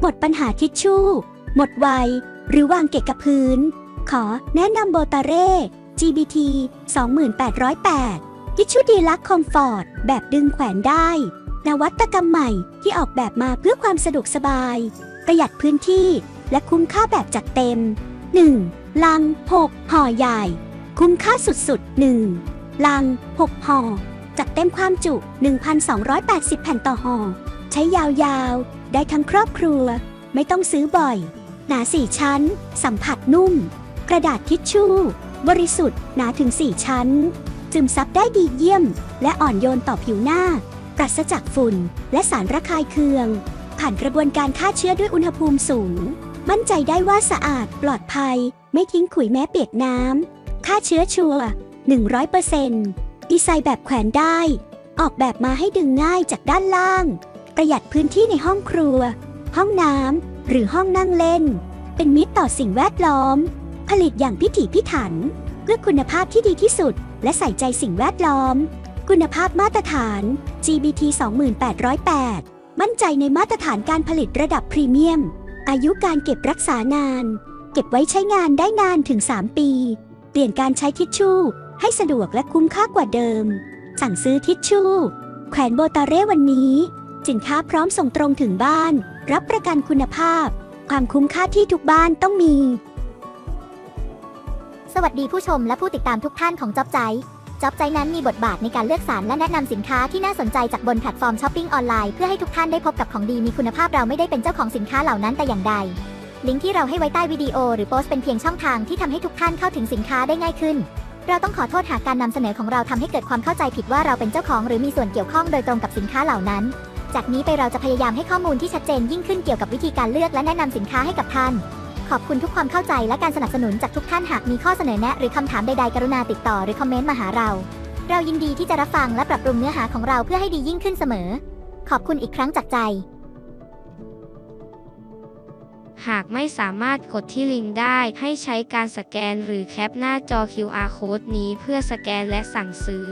หมดปัญหาทิชชู่ หมดไว หรือวางเกะกับพื้น ขอแนะนำโบตาเร่ GBT 2808ทิชชู่ดีลักคอมฟอร์ต แบบดึงแขวนได้ นวัตกรรมใหม่ที่ออกแบบมาเพื่อความสะดวกสบาย ประหยัดพื้นที่และคุ้มค่าแบบจัดเต็ม 1. ลัง 6 ห่อใหญ่ คุ้มค่าสุดๆ 1. ลัง 6 ห่อจัดเต็มความจุ 1,280 แผ่นต่อห่อ ใช้ยาวๆ ได้ทั้งครอบครัว ไม่ต้องซื้อบ่อย หนา4ชั้น สัมผัสนุ่ม กระดาษทิชชู่ บริสุทธิ์หนาถึง4ชั้น ซึมซับได้ดีเยี่ยม และอ่อนโยนต่อผิวหน้า ปราศจากฝุ่น และสารระคายเคือง ผ่านกระบวนการฆ่าเชื้อด้วยอุณหภูมิสูง มั่นใจได้ว่าสะอาดปลอดภัย ไม่ทิ้งขุยแม้เปียกน้ำฆ่าเชื้อชัวร์100%ดีไซน์แบบแขวนได้ ออกแบบมาให้ดึงง่ายจากด้านล่าง ประหยัดพื้นที่ในห้องครัว ห้องน้ำหรือห้องนั่งเล่น เป็นมิตรต่อสิ่งแวดล้อม ผลิตอย่างพิถีพิถันเพื่อคุณภาพที่ดีที่สุด และใส่ใจสิ่งแวดล้อม คุณภาพมาตรฐาน GBT 2808 มั่นใจในมาตรฐานการผลิตระดับพรีเมียม อายุการเก็บรักษานาน เก็บไว้ใช้งานได้นานถึง 3 ปี เปลี่ยนการใช้ทิชชู่ ให้สะดวกและคุ้มค่ากว่าเดิม สั่งซื้อทิชชู่ แขวนโบตาเร่วันนี้ สินค้าพร้อมส่งตรงถึงบ้าน รับประกันคุณภาพ ความคุ้มค่าที่ทุกบ้านต้องมี สวัสดีผู้ชมและผู้ติดตามทุกท่านของจ๊อบใจจ๊อบใจนั้นมีบทบาทในการเลือกสรรและแนะนำสินค้าที่น่าสนใจจากบนแพลตฟอร์มช้อปปิ้งออนไลน์เพื่อให้ทุกท่านได้พบกับของดีมีคุณภาพเราไม่ได้เป็นเจ้าของสินค้าเหล่านั้นแต่อย่างใด ลิงก์ที่เราให้ไว้ใต้วิดีโอหรือโพสต์เป็นเพียงช่องทางที่ทำให้ทุกท่านเข้าถึงสินค้าได้ง่ายขึ้น เราต้องขอโทษหากการนำเสนอของเราทำให้เกิดความเข้าใจผิดว่าเราเป็นเจ้าของหรือมีส่วนเกี่ยวข้องโดยตรงกับสินค้าเหล่านั้น จากนี้ไปเราจะพยายามให้ข้อมูลที่ชัดเจนยิ่งขึ้นเกี่ยวกับวิธีการเลือกและแนะนำสินค้าให้กับท่าน ขอบคุณทุกความเข้าใจและการสนับสนุนจากทุกท่านหากมีข้อเสนอแนะ หรือคำถามใดๆ กรุณาติดต่อหรือคอมเมนต์มาหาเรา เรายินดีที่จะรับฟังและปรับปรุงเนื้อหาของเราเพื่อให้ดียิ่งขึ้นเสมอ ขอบคุณอีกครั้งจากใจ หากไม่สามารถกดที่ลิงก์ได้ให้ใช้การสแกนหรือแคปหน้าจอ QR Code นี้เพื่อสแกนและสั่งซื้อ